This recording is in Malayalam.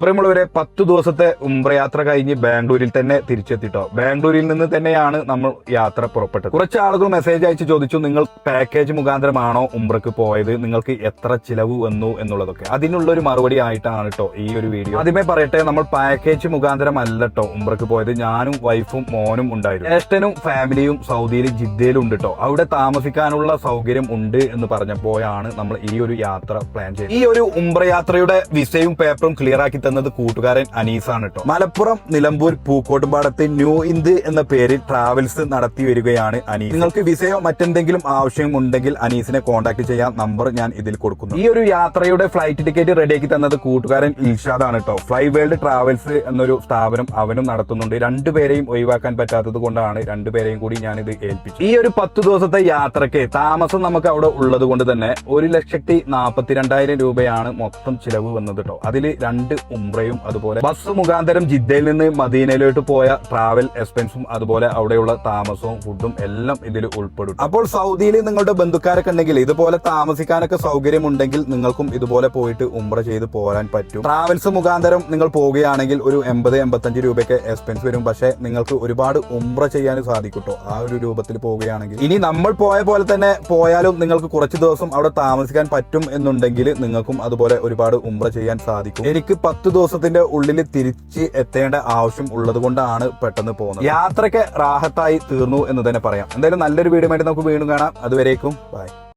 പ്രിയമുള്ളവരെ പത്തു ദിവസത്തെ ഉംറയാത്ര കഴിഞ്ഞ് ബാംഗ്ലൂരിൽ തന്നെ തിരിച്ചെത്തിട്ടോ. ബാംഗ്ലൂരിൽ നിന്ന് തന്നെയാണ് നമ്മൾ യാത്ര പുറപ്പെട്ടത്. കുറച്ച് ആളുകൾ മെസ്സേജ് അയച്ച് ചോദിച്ചു നിങ്ങൾ പാക്കേജ് മുഖാന്തരമാണോ ഉംറക്ക് പോയത്? നിങ്ങൾക്ക് എത്ര ചിലവ് വന്നു? എന്നുള്ളതൊക്കെ. അതിനുള്ള ഒരു മറുപടി ആയിട്ടാണ് കേട്ടോ ഈ ഒരു വീഡിയോ. ആദ്യമേ പറയട്ടെ നമ്മൾ പാക്കേജ് മുഖാന്തരം അല്ല കേട്ടോ ഉംറക്ക് പോയത്. ഞാനും വൈഫും മോനും ഉണ്ടായിരുന്നു. ജ്യേഷ്ഠനും ഫാമിലിയും സൗദിയിൽ ജിദ്ദയിലും ഉണ്ട് കേട്ടോ അവിടെ താമസിക്കാനുള്ള സൗകര്യം ഉണ്ട് എന്ന് പറഞ്ഞപ്പോഴാണ് നമ്മൾ ഈ ഒരു യാത്ര പ്ലാൻ ചെയ്തത്. ഈ ഒരു ഉംറ യാത്രയുടെ വിസയും പേപ്പറും ക്ലിയർ ആക്കി തന്നത് കൂട്ടുകാരൻ അനീസാണ് കേട്ടോ മലപ്പുറം നിലമ്പൂർ പൂക്കോട്ടുംപാടത്തെ ന്യൂ ഇന്ത് എന്ന പേരിൽ ട്രാവൽസ് നടത്തി വരികയാണ് അനീസ്. നിങ്ങൾക്ക് വിസയോ മറ്റെന്തെങ്കിലും ആവശ്യം ഉണ്ടെങ്കിൽ അനീസിനെ കോൺടാക്ട് ചെയ്യാൻ നമ്പർ ഞാൻ ഇതിൽ കൊടുക്കുന്നു. ഈ ഒരു യാത്രയുടെ ഫ്ലൈറ്റ് ടിക്കറ്റ് റെഡിയാക്കി തന്നത് കൂട്ടുകാരൻ ഇൽഷാദ് ആണ് കേട്ടോ ഫ്ലൈ വേൾഡ് ട്രാവൽസ് എന്നൊരു സ്ഥാപനം അവനും നടത്തുന്നുണ്ട്. രണ്ടുപേരെയും ഒഴിവാക്കാൻ പറ്റാത്തത് കൊണ്ടാണ് രണ്ടുപേരെയും കൂടി ഞാൻ ഇത് ഏൽപ്പിച്ചു ഈ ഒരു പത്ത് ദിവസത്തെ യാത്രയ്ക്ക് താമസം നമുക്ക് അവിടെ ഉള്ളത് കൊണ്ട് തന്നെ ഒരു ലക്ഷത്തി നാൽപ്പത്തിരണ്ടായിരം രൂപയാണ് മൊത്തം ചിലവ് വന്നത് കേട്ടോ അതിൽ രണ്ട് ഉംറയും അതുപോലെ ബസ് മുഖാന്തരം ജിദ്ദയിൽ നിന്ന് മദീനയിലോട്ട് പോയ ട്രാവൽ എക്സ്പെൻസും അതുപോലെ അവിടെയുള്ള താമസവും ഫുഡും എല്ലാം ഇതിൽ ഉൾപ്പെടും. അപ്പോൾ സൗദിയിൽ നിങ്ങളുടെ ബന്ധുക്കാരൊക്കെ ഉണ്ടെങ്കിൽ ഇതുപോലെ താമസിക്കാനൊക്കെ സൗകര്യമുണ്ടെങ്കിൽ നിങ്ങൾക്കും ഇതുപോലെ പോയിട്ട് ഉംറ ചെയ്ത് പോരാൻ പറ്റും. ട്രാവൽസ് മുഖാന്തരം നിങ്ങൾ പോവുകയാണെങ്കിൽ ഒരു എൺപത് എൺപത്തഞ്ച് രൂപയ്ക്ക് എക്സ്പെൻസ് വരും. പക്ഷേ നിങ്ങൾക്ക് ഒരുപാട് ഉംറ ചെയ്യാൻ സാധിക്കും ട്ടോ ആ ഒരു രൂപത്തിൽ പോവുകയാണെങ്കിൽ. ഇനി നമ്മൾ പോയ പോലെ തന്നെ പോയാലും നിങ്ങൾക്ക് കുറച്ച് ദിവസം അവിടെ താമസിക്കാൻ പറ്റും എന്നുണ്ടെങ്കിൽ നിങ്ങൾക്കും അതുപോലെ ഒരുപാട് ഉംറ ചെയ്യാൻ സാധിക്കും. എനിക്ക് പത്ത് ദിവസത്തിന്റെ ഉള്ളിൽ തിരിച്ച് എത്തേണ്ട ആവശ്യം ഉള്ളത് കൊണ്ടാണ് പെട്ടെന്ന് പോകുന്നത്. യാത്രയ്ക്ക് റാഹത്തായി തീർന്നു എന്ന് തന്നെ പറയാം. എന്തായാലും നല്ലൊരു വീഡിയോ ആയിട്ട് നമുക്ക് വീണ്ടും കാണാം. അതുവരേക്കും ബൈ.